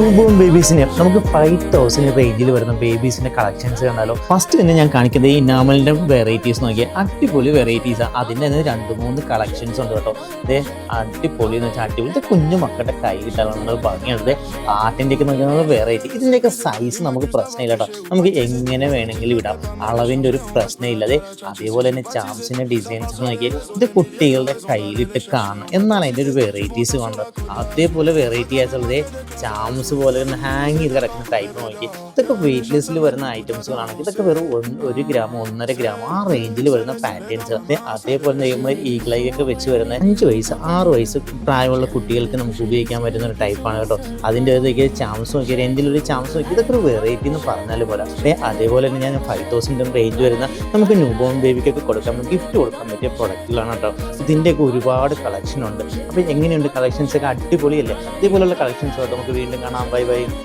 New born ബേബീസിന് നമുക്ക് five thousand റേഞ്ചിൽ വരുന്ന ബേബീസിന്റെ കളക്ഷൻസ് കണ്ടാലോ? ഫസ്റ്റ് തന്നെ ഞാൻ കാണിക്കുന്നത് ഈ ഇനാമലിന്റെ വെറൈറ്റീസ് നോക്കിയാൽ അടിപൊളി വെറൈറ്റീസ് അതിന്റെ തന്നെ രണ്ട് മൂന്ന് കളക്ഷൻസ് ഉണ്ട് കേട്ടോ. ഇതേ അടിപൊളി എന്ന് വെച്ചാൽ അടിപൊളി. കുഞ്ഞു മക്കളുടെ കൈ കിട്ടാനുള്ള ഭംഗിയുണ്ട് ആട്ടിന്റെ ഒക്കെ നോക്കിയാൽ വെറൈറ്റി ഇതിന്റെയൊക്കെ സൈസ് നമുക്ക് പ്രശ്നമില്ല കേട്ടോ. നമുക്ക് എങ്ങനെ വേണമെങ്കിലും ഇടാം. അളവിന്റെ ഒരു പ്രശ്നമില്ല. അതെ അതേപോലെ തന്നെ ചാംസിന്റെ ഡിസൈൻസ് നോക്കിയാൽ ഇത് കുട്ടികളുടെ കയ്യിലിട്ട് കാണണം എന്നാണ് അതിന്റെ ഒരു വെറൈറ്റീസ് കണ്ടത്. അതേപോലെ വെറൈറ്റി ആയിട്ടുള്ളത് ചാംസ് പോലെ തന്നെ ഹാങ് ചെയ്ത് കിടക്കുന്ന ടൈപ്പ് നോക്കി. ഇതൊക്കെ വെയിറ്റ് ലിസ്റ്റിൽ വരുന്ന ഐറ്റംസുകളാണെങ്കിൽ ഇതൊക്കെ വെറും ഒരു ഗ്രാം ഒന്നര ഗ്രാം ആ റേഞ്ചിൽ വരുന്ന പാറ്റേൺസ് അതേപോലെ നമ്മൾ ഈഗ്ലൈ ഒക്കെ വെച്ച് വരുന്ന അഞ്ച് വയസ്സ് ആറ് വയസ്സ് പ്രായമുള്ള കുട്ടികൾക്ക് നമുക്ക് ഉപയോഗിക്കാൻ പറ്റുന്ന ഒരു ടൈപ്പാണ് കേട്ടോ. അതിന്റെ ഇതൊക്കെ ചാംസ് നോക്കിയാൽ എന്തെങ്കിലും ഒരു ചാംസ് നോക്കി ഇതൊക്കെ ഒരു വെറൈറ്റി എന്ന് പറഞ്ഞാൽ പോലെ അതേപോലെ തന്നെ ഞാൻ ഫൈവ് തൗസൻഡ് റേഞ്ച് വരുന്ന നമുക്ക് ന്യൂ ബോൺ ബേബിക്കൊക്കെ കൊടുക്കാൻ ഗിഫ്റ്റ് കൊടുക്കാൻ പറ്റിയ പ്രൊഡക്റ്റുകളാണ് കേട്ടോ. ഇതിന്റെയൊക്കെ ഒരുപാട് കളക്ഷൻ ഉണ്ട്. അപ്പോൾ എങ്ങനെയുണ്ട് കളക്ഷൻസ് ഒക്കെ? അടിപൊളിയല്ലേ? ഇതേപോലെയുള്ള കളക്ഷൻസ് നമുക്ക് വീണ്ടും കാണാം ബൈ ബൈ